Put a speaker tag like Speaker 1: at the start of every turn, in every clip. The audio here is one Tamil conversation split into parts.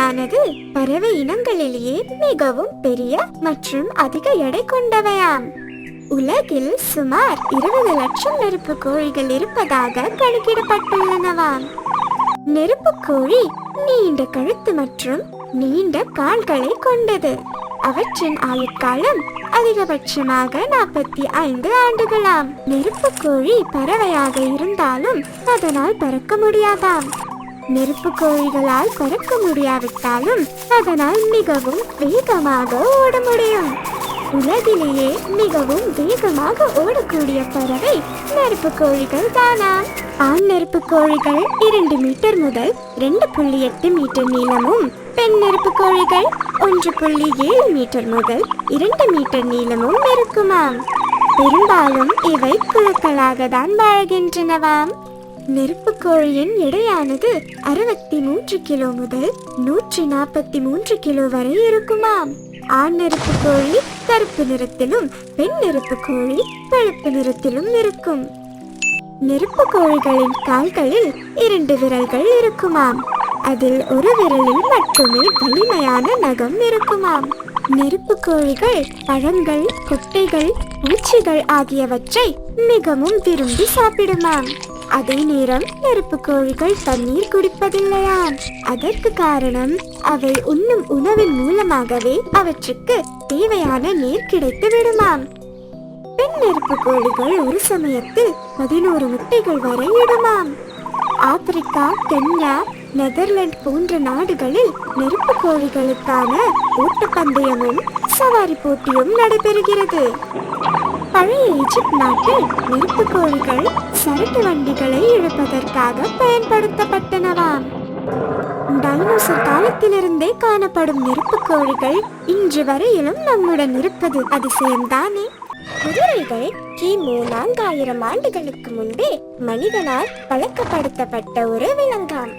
Speaker 1: பறவையானது பறவை இனங்களிலேயே மிகவும் பெரிய மற்றும் அதிக எடை கொண்டவையாம். உலகில் சுமார் இருபது லட்சம் நெருப்பு கோழிகள் இருப்பதாக கணக்கிடப்பட்டுள்ளனவாம். நெருப்பு கோழி நீண்ட கழுத்து மற்றும் நீண்ட கால்களை கொண்டது. அவற்றின் ஆயுட்காலம் அதிகபட்சமாக நாற்பத்தி ஐந்து ஆண்டுகளாம். நெருப்பு கோழி பறவையாக இருந்தாலும் அதனால் பறக்க முடியாதாம். நெருப்பு கோழிகளால் பறக்க முடியாவிட்டாலும் அதனால் மிகவும் வேகமாக ஓட முடியும். உலகிலேயே மிகவும் வேகமாக ஓடக்கூடிய பறவை நெருப்பு கோழிகள் தானாம் ஆண் நெருப்பு கோழிகள் இரண்டு மீட்டர் முதல் ரெண்டு புள்ளி எட்டு மீட்டர் நீளமும் பெண் நெருப்பு கோழிகள் ஒன்று புள்ளி ஏழு மீட்டர் முதல் இரண்டு மீட்டர் நீளமும் இருக்குமாம். பெரும்பாலும் இவை குழுக்களாக தான் வாழ்கின்றனவாம். நெருப்பு கோழியின் எடையானது அறுபத்தி மூன்று கிலோ முதல் நூற்றி நாற்பத்தி மூன்று கிலோ வரை இருக்குமாம். ஆண் நெருப்பு கோழி கருப்பு நிறத்திலும் பெண் நெருப்பு கோழி பழுப்பு நிறத்திலும் இருக்கும். நெருப்பு கோழிகளின் கால்களில் இரண்டு விரல்கள் இருக்குமாம். அதில் ஒரு விரலில் மட்டுமே வலிமையான நகம் இருக்குமாம். நெருப்பு கோழிகள் பழங்கள் கொட்டைகள் பூச்சிகள் ஆகியவற்றை மிகவும் விரும்பி சாப்பிடுமாம். அதே நேரம் நெருப்பு கோழிகள் தண்ணீர் குடிப்பதில்லையாம் அதற்கு காரணம் அவை உண்ணும் உணவின் மூலமாகவே அவற்றுக்கு தேவையான நீர் கிடைத்து விடுமாம். பெண் நெருப்பு கோழிகள் ஒரு சமயத்தில் பதினோரு முட்டைகள் வரை இடுமாம். ஆப்பிரிக்கா கென்யா நெதர்லாந்து போன்ற நாடுகளில் நெருப்பு கோழிகளுக்கான ஓட்டப்பந்தயமும் சவாரி போட்டியும் நடைபெறுகிறது. பழைய ஈஜிப்ட் நாட்டில் நெருப்பு கோழிகள் சரக்கு வண்டிகளை இழுப்பதற்காக பயன்படுத்தப்பட்டனவாம். டைனோசர் காலத்திலிருந்தே காணப்படும் நெருப்பு கோழிகள் இன்று வரையிலும் நம்முடன் இருப்பது அதிசயம்தானே? குதிரைகள் கிமு நான்காயிரம் ஆண்டுகளுக்கு முன்பே மனிதனால் பழக்கப்படுத்தப்பட்ட ஒரு விலங்காம்.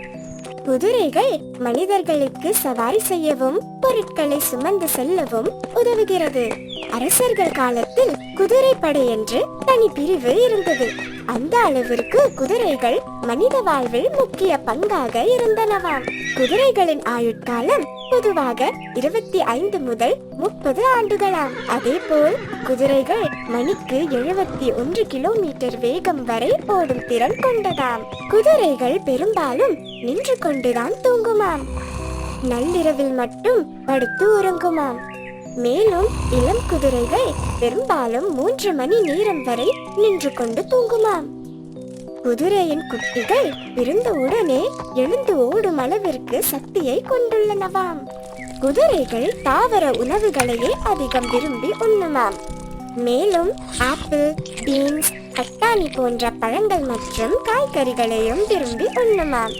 Speaker 1: குதிரைகள் மனிதர்களுக்கு சவாரி செய்யவும் பொருட்களை சுமந்து செல்லவும் உதவுகிறது. அரசர்கள் காலத்தில் குதிரைப்படை என்று தனி பிரிவு இருந்தது. அந்த அளவிற்கு குதிரைகள் மனித வாழ்வில் முக்கிய பங்காக இருந்தனவாம். குதிரைகளின் ஆயுட்காலம் பொதுவாக இருபத்தி ஐந்து முதல் முப்பது ஆண்டுகளாம். அதேபோல் குதிரைகள் மணிக்கு எழுபத்தி ஒன்று கிலோமீட்டர் வேகம் வரை ஓடும் திறன் கொண்டதாம். குதிரைகள் பெரும்பாலும் நின்று கொண்டுதான் தூங்குமாம். நள்ளிரவில் மட்டும் படுத்து உறங்குமாம். மேலும் இளம் குதிரைகள் பெரும்பாலும் மூன்று மணி நேரம் வரை நின்று கொண்டு தூங்குமாம். குதிரையின் குட்டிகள் பிறந்த உடனே எழுந்து ஓடும் அளவிற்கு சக்தியை கொண்டுள்ளனவாம். குதிரைகள் தாவர உணவுகளையே அதிகம் விரும்பி உண்ணுமாம். மேலும் ஆப்பிள் பீன்ஸ் பட்டாணி போன்ற பழங்கள் மற்றும் காய்கறிகளையும் விரும்பி உண்ணுமாம்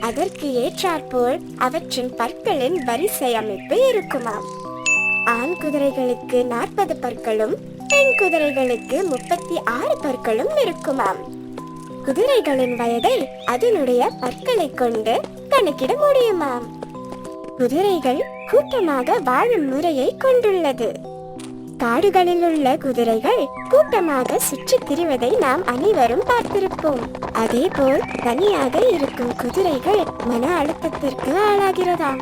Speaker 1: அதற்கு ஏற்றாற்போல் அவற்றின் பற்களின் வரிசை அமைப்பு இருக்குமாம். ஆண் குதிரைகளுக்கு நாற்பது பற்களும் பெண் குதிரைகளுக்கு முப்பத்தி ஆறு பற்களும் இருக்குமாம். குதிரைகளின் வயதை அதனுடைய பற்களை கொண்டு கணக்கிட முடியுமாம். குதிரைகள் கூட்டமாக வாழும் முறையை கொண்டுள்ளது. காடுகளில் உள்ள குதிரைகள் கூட்டமாக சுற்றித் திரிவதை நாம் அனைவரும் பார்த்திருப்போம். அதேபோல் தனியாக இருக்கும் குதிரைகள் மன அழுத்தத்திற்கு ஆளாகிறதாம்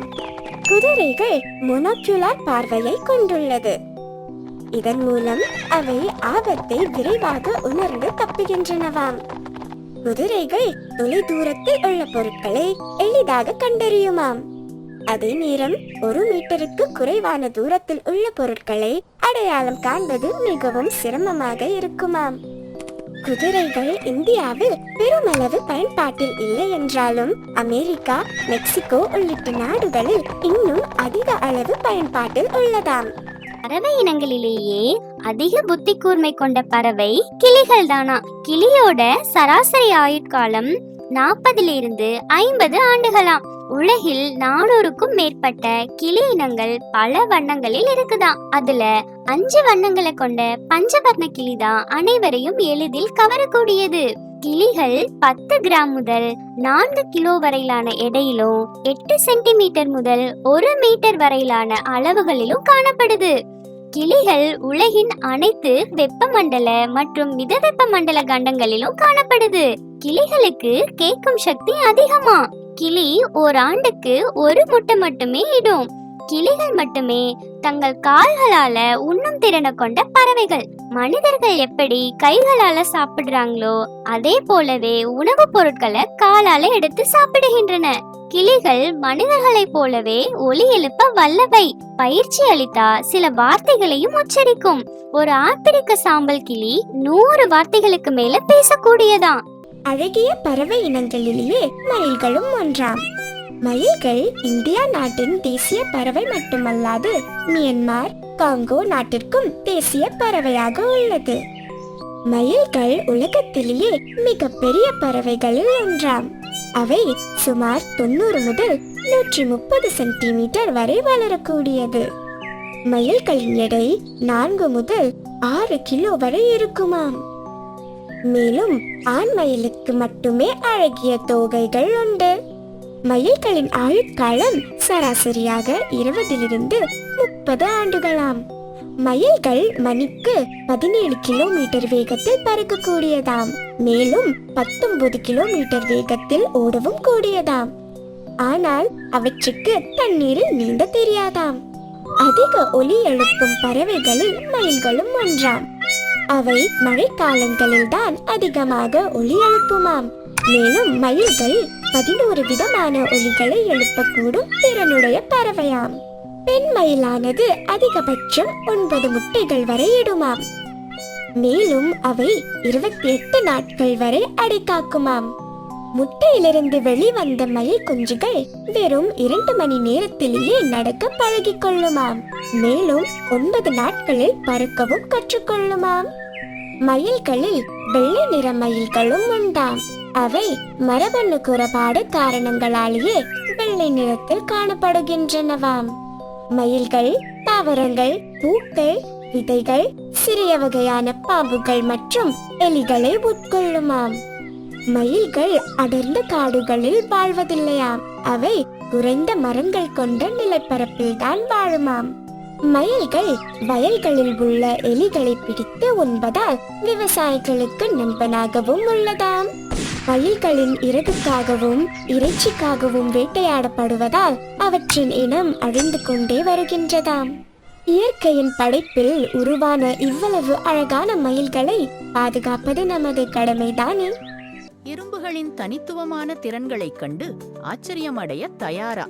Speaker 1: குதிரைகள் மொனோக்குலார் பார்வையை கொண்டுள்ளது. இதன் மூலம் அவை ஆபத்தை விரைவாக உணர்ந்து தப்புகின்றனவாம். குதிரைகள் தொலை தூரத்தில் உள்ள பொருட்களை எளிதாக கண்டறியுமாம். அதே நேரம் ஒரு மீட்டருக்கு குறைவான தூரத்தில் உள்ள பொருட்களை அடையாளம் காண்பது மிகவும் சிரமமாக இருக்குமாம். குதிரைகள் இந்தியாவில் பெருமளவு பயன்பாட்டில் இல்லை என்றாலும் அமெரிக்கா மெக்சிகோ உள்ளிட்ட நாடுகளில் இன்னும் அதிக அளவு பயன்பாட்டில் உள்ளதாம்.
Speaker 2: பறவை இனங்களிலேயே அதிக புத்தி கூர்மை கொண்ட பறவை கிளிகள் தானா கிளியோட சராசரி ஆயுட்காலம் நாற்பதிலிருந்து ஐம்பது ஆண்டுகளாம். உலகில் நானூறுக்கும் மேற்பட்ட கிளி இனங்கள் பல வண்ணங்களில் இருக்குதான் அதுல அஞ்சு வண்ணங்களை கொண்ட பஞ்சவர்ண கிளி தான் அனைவரையும் எளிதில் கவரக்கூடியது. கிளிகள் பத்து கிராம் முதல் நான்கு கிலோ வரையிலான எடையிலும் எட்டு சென்டிமீட்டர் முதல் ஒரு மீட்டர் வரையிலான அளவுகளிலும் காணப்படுது. கிளிகள் உலகின் அனைத்து வெப்பமண்டல மற்றும் மிதவெப்ப மண்டல கண்டங்களிலும் காணப்படுது. கிளிகளுக்கு கேட்கும் சக்தி அதிகமா. கிளி ஓராண்டுக்கு ஒரு முட்டை மட்டுமே இடும். கிளிகள் மட்டுமே தங்கள் கால்களால உண்ணும் திறனை கொண்ட பறவைகள். மனிதர்கள் எப்படி கைகளால சாப்பிடுறாங்களோ அதே போலவே உணவுப் பொருட்களை காலால எடுத்து சாப்பிடுகின்றன. கிளிகள் மனிதர்களைப் போலவே ஒலி எழுப்ப வல்லவை. பயிற்சி அளித்தா சில வார்த்தைகளையும் உச்சரிக்கும். ஒரு ஆப்பிரிக்க சாம்பல் கிளி நூறு வார்த்தைகளுக்கு மேல பேசக்கூடியதாம்
Speaker 1: அழகிய பறவை இனங்களிலேயே மயில்களும் ஒன்றாம். மயில்கள் இந்தியா நாட்டின் தேசிய பறவை மட்டுமல்லாது மியன்மார் காங்கோ நாட்டிற்கும் தேசிய பறவையாக உள்ளது. மயில்கள் உலகத்திலேயே மிகப்பெரிய பறவைகளில் ஒன்றாம். அவை சுமார் தொண்ணூறு முதல் நூற்றி முப்பது சென்டிமீட்டர் வரை வளரக்கூடியது. மயில்களின் எடை நான்கு முதல் ஆறு கிலோ வரை இருக்குமாம். மேலும் ஆண் மயிலுக்கு மட்டுமே அழகிய தோகைகள் உண்டு. மயில்களின் ஆயுட்காலம் சராசரியாக இருபதிலிருந்து முப்பது ஆண்டுகளாம். மயில்கள் மணிக்கு பதினேழு கிலோமீட்டர் வேகத்தில் பறக்கக்கூடியதாம். மேலும் பத்தொன்பது கிலோமீட்டர் வேகத்தில் ஓடவும் கூடியதாம். ஆனால் அவற்றுக்கு தண்ணீரில் நீந்த தெரியாதாம். அதிக ஒலி எழுப்பும் பறவைகளில் மயில்களும் ஒன்றாம். அவை மழைக்காலங்களில் தான் அதிகமாக ஒலி எழுப்புமாம். மேலும் மயில்கள் பதினோரு விதமான ஒலிகளை எழுப்பக்கூடும் திறனுடைய பறவையாம். பெண் மயிலானது அதிகபட்சம் ஒன்பது முட்டைகள் வரை இடுமாம். மேலும் அவை இருபத்தி எட்டு நாட்கள் வரை அடைக்காக்குமாம் முட்டையிலிருந்து வெளிவந்த மயில் குஞ்சுகள் வெறும் இரண்டு மணி நேரத்திலேயே நடக்க பழகிக் கொள்ளுமாம் மேலும் ஒன்பது நாட்களில் பறக்கவும் கற்றுக்கொள்ளுமாம். மயில்களில் வெள்ளை நிற மயில்களும் உண்டாம். அவை மரபணு குறைபாடு காரணங்களாலேயே வெள்ளை நிறத்தில் காணப்படுகின்றனவாம். மயில்கள் தாவரங்கள் பூக்கள் விதைகள் சிறிய வகையான பாம்புகள் மற்றும் எலிகளை உட்கொள்ளுமாம். மயில்கள் அடர்ந்த காடுகளில் வாழ்வதில்லையாம். அவை குறைந்த மரங்கள் கொண்ட நிலப்பரப்பில் தான் வாழுமாம். மயில்கள் வயல்களில் உள்ள எலிகளை பிடித்து உண்பதால் விவசாயிகளுக்கு நண்பனாகவும் உள்ளதாம். மயில்களின் இறகுக்காகவும் இறைச்சிக்காகவும் வேட்டையாடப்படுவதால் அவற்றின் இனம் அழிந்து கொண்டே வருகின்றதாம். இயற்கையின் படைப்பில் உருவான இவ்வளவு அழகான மயில்களை பாதுகாப்பது நமது கடமைதானே.
Speaker 3: எறும்புகளின் தனித்துவமான திறன்களைக் கண்டு ஆச்சரியமடைய தயாரா.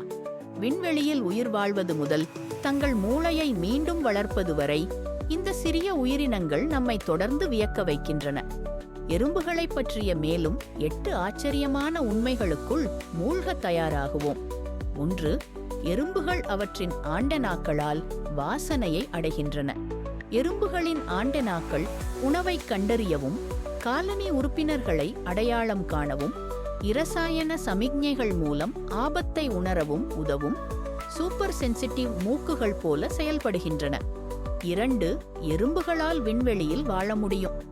Speaker 3: விண்வெளியில் உயிர் வாழ்வது முதல் தங்கள் மூளையை மீண்டும் வளர்ப்பது வரை இந்த சிறிய உயிரினங்கள் நம்மை தொடர்ந்து வியக்க வைக்கின்றன. எறும்புகளைப் பற்றிய மேலும் எட்டு ஆச்சரியமான உண்மைகளுக்குள் மூழ்க தயாராகுவோம். ஒன்று எறும்புகள் அவற்றின் ஆண்டனாக்களால் வாசனையை அடைகின்றன. எறும்புகளின் ஆண்டெனாக்கள் உணவைக் கண்டறியவும் காலனி உறுப்பினர்களை அடையாளம் காணவும் இரசாயன சமிக்ஞைகள் மூலம் ஆபத்தை உணரவும் உதவும் சூப்பர் சென்சிட்டிவ் மூக்குகள் போல செயல்படுகின்றன. இரண்டு எறும்புகளால் விண்வெளியில் வாழ முடியும்.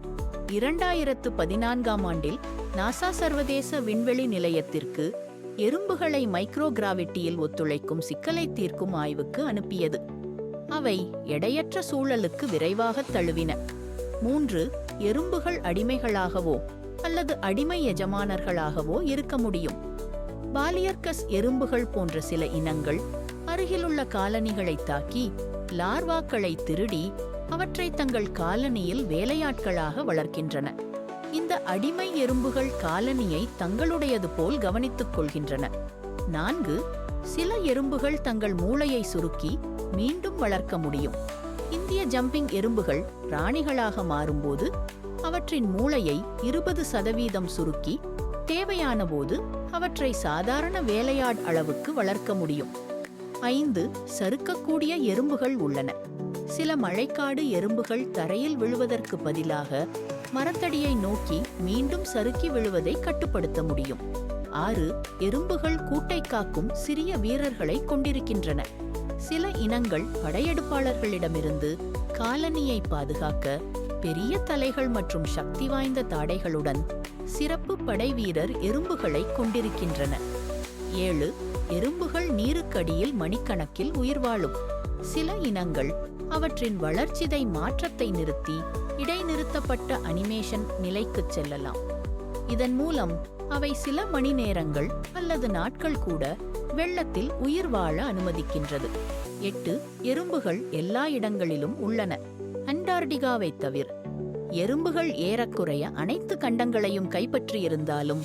Speaker 3: இரண்டாயிரத்து பதினான்காம் ஆண்டில் நாசா சர்வதேச விண்வெளி நிலையத்திற்கு எறும்புகளை மைக்ரோகிராவிட்டியில் ஒத்துழைக்கும் சிக்கலை தீர்க்கும் ஆய்வுக்கு அனுப்பியது. அவை எடையற்ற சூழலுக்கு விரைவாக தழுவின. மூன்று எறும்புகள் அடிமைகளாகவோ அல்லது அடிமை எஜமானர்களாகவோ இருக்க முடியும். பாலியர்கஸ் எறும்புகள் போன்ற சில இனங்கள் அருகிலுள்ள காலனிகளை தாக்கி லார்வாக்களை திருடி அவற்றை தங்கள் காலனியில் வேலையாட்களாக வளர்க்கின்றன. இந்த அடிமை எறும்புகள் காலனியை தங்களுடையது போல் கவனித்துக் கொள்கின்றன. நான்கு சில எறும்புகள் தங்கள் மூளையை சுருக்கி மீண்டும் வளர்க்க முடியும். இந்திய ஜம்பிங் எறும்புகள் ராணிகளாக மாறும்போது அவற்றின் மூளையை இருபது சதவீதம் சுருக்கி தேவையான போது அவற்றை சாதாரண வேலையாட் அளவுக்கு வளர்க்க முடியும். ஐந்து சறுக்கக்கூடிய எறும்புகள் உள்ளன. சில மழைக்காடு எறும்புகள் தரையில் விழுவதற்கு பதிலாக மரத்தடியை நோக்கி மீண்டும் சறுக்கி விழுவதை கட்டுப்படுத்த முடியும். ஆறு எறும்புகள் கூட்டை காக்கும் சிறிய வீரர்களை கொண்டிருக்கின்றன. சில இனங்கள் படையெடுப்பாளர்களிடமிருந்து காலனியை பாதுகாக்க பெரிய தலைகள் மற்றும் சக்தி வாய்ந்த தாடைகளுடன் சிறப்பு படை வீரர் எறும்புகளை கொண்டிருக்கின்றன. ஏழு எறும்புகள் நீருக்கடியில் மணிக்கணக்கில் உயிர் வாழும். சில இனங்கள் அவற்றின் வளர்ச்சிதை மாற்றத்தை நிறுத்தி இடைநிறுத்தப்பட்ட அனிமேஷன் நிலைக்குச் செல்லலாம். இதன் மூலம் அவை சில மணி நேரங்கள் அல்லது நாட்கள் கூட வெள்ளத்தில் உயிர் வாழ அனுமதிக்கின்றது. எட்டு எறும்புகள் எல்லா இடங்களிலும் உள்ளன. அண்டார்டிகாவை தவிர எறும்புகள் ஏறக்குறைய அனைத்து கண்டங்களையும் கைப்பற்றியிருந்தாலும்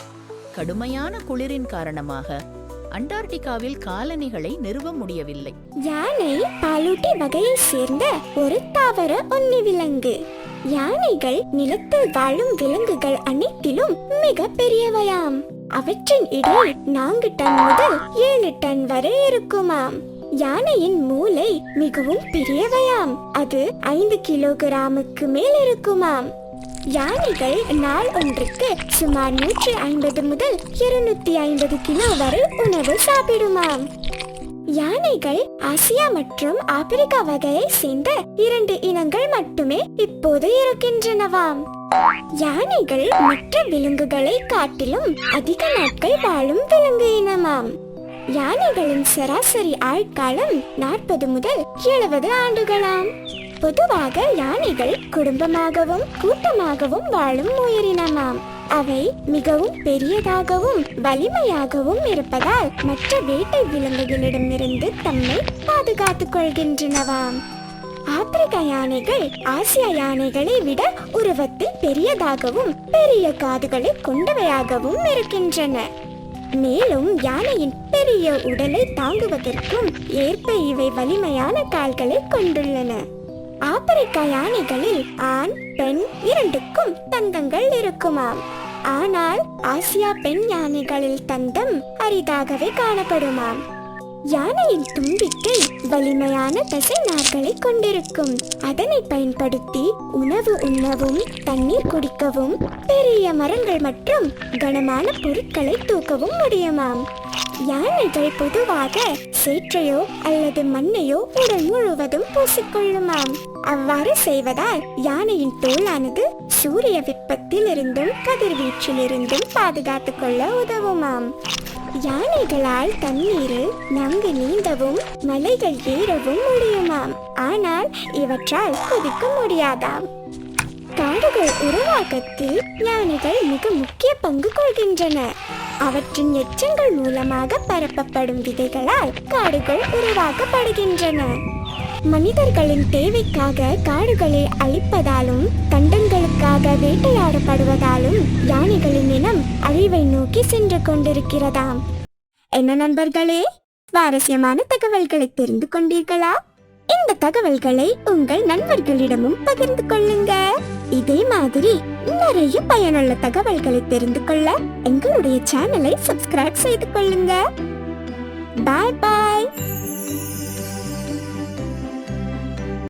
Speaker 3: கடுமையான குளிரின் காரணமாக அண்டார்டிகாவில் காலனிகளை நிறுவ முடியவில்லை.
Speaker 1: யானை பாலூட்டி வகையை சேர்ந்த ஒரு தாவர ஒன்னி விலங்கு யானைகள் நிலத்தில் வாழும் விலங்குகள் அனைத்திலும் மிக பெரியவையாம். அவற்றின் இடை நான்கு டன் முதல் ஏழு டன் வரை இருக்குமாம். யானையின் மூளை மிகவும் பெரியவையாம். அது ஐந்து கிலோகிராமுக்கு மேல் இருக்குமாம். யானைகள் நாள் ஒன்றுக்கு சுமார் நூற்றி ஐம்பது முதல் இருநூத்தி ஐம்பது கிலோ வரை உணவு சாப்பிடுமாம். யானைகள் ஆசியா மற்றும் ஆப்பிரிக்கா வகையை சேர்ந்த இரண்டு இனங்கள் மட்டுமே இப்போது இருக்கின்றனவாம். யானைகள் மற்ற விலங்குகளை காட்டிலும் அதிக நாட்கள் வாழும் விலங்கு இனமாம். யானைகளின் சராசரி ஆட்காலம் நாற்பது முதல் எழுபது ஆண்டுகளாம். பொதுவாக யானைகள் குடும்பமாகவும் கூட்டமாகவும் வாழும் உயிரினமாம். அவை மிகவும் பெரியதாகவும் வலிமையாகவும் இருப்பதால் மற்ற வேட்டை விலங்குகளிடமிருந்து தம்மை பாதுகாத்துக் கொள்கின்றனவாம் ஆப்பிரிக்க யானைகள் ஆசிய யானைகளை விட உருவத்தில் பெரியதாகவும் பெரிய காதுகளை கொண்டவையாகவும் இருக்கின்றன. மேலும் யானையின் பெரிய உடலை தாங்குவதற்கும் ஏற்ப இவை வலிமையான கால்களை கொண்டுள்ளன. ஆப்பிரிக்க யானைகளில் ஆண் பெண் இரண்டுக்கும் தந்தங்கள் இருக்குமாம். ஆனால் ஆசியா பெண் யானைகளில் தந்தம் அரிதாகவே காணப்படுமாம். யானையின் தும்பிக்கை வலிமையான தசை நார்களை கொண்டிருக்கும். அதனை பயன்படுத்தி உணவு உண்ணவும் தண்ணீர் குடிக்கவும் பெரிய மரங்கள் மற்றும் கனமான பொருட்களை தூக்கவும் முடியுமாம். யானைகள் பொதுவாக சேற்றையோ அல்லது மண்ணையோ உடல் முழுவதும் பூசிக்கொள்ளுமாம். அவ்வாறு செய்வதால் யானையின் தோலானது சூரிய வெப்பத்தில் இருந்தும் கதிர்வீச்சில் இருந்தும் பாதுகாத்துக் கொள்ள உதவுமாம். யானைகளால் தண்ணீரில் நன்கு நீந்தவும் மலைகள் ஏறவும் முடியுமாம். ஆனால் இவற்றால் குதிக்க முடியாதாம். காடுகள் உருவாக்கத்தில் யானைகள் மிக முக்கிய பங்கு கொள்கின்றன. அவற்றின் எச்சங்கள் மூலமாக பரப்பப்படும் விதைகளால் காடுகள் உருவாக்கப்படுகின்றன. மனிதர்களின் தேவைக்காக காடுகளை அழிப்பதாலும் தண்டங்களுக்காக வேட்டையாடப்படுவதாலும் யானைகளின் இனம் அழிவை நோக்கி சென்று கொண்டிருக்கிறதாம். என்ன நண்பர்களே? சுவாரஸ்யமான தகவல்களை தெரிந்து கொண்டீர்களா? இந்த தகவல்களை உங்கள் நண்பர்களிடமும் பகிர்ந்து கொள்ளுங்க இதே மாதிரி நிறைய பயனுள்ள தகவல்களை தெரிந்து கொள்ள எங்களுடைய சேனலை சப்ஸ்கிரைப் செய்து கொள்ளுங்க. பாய் பாய்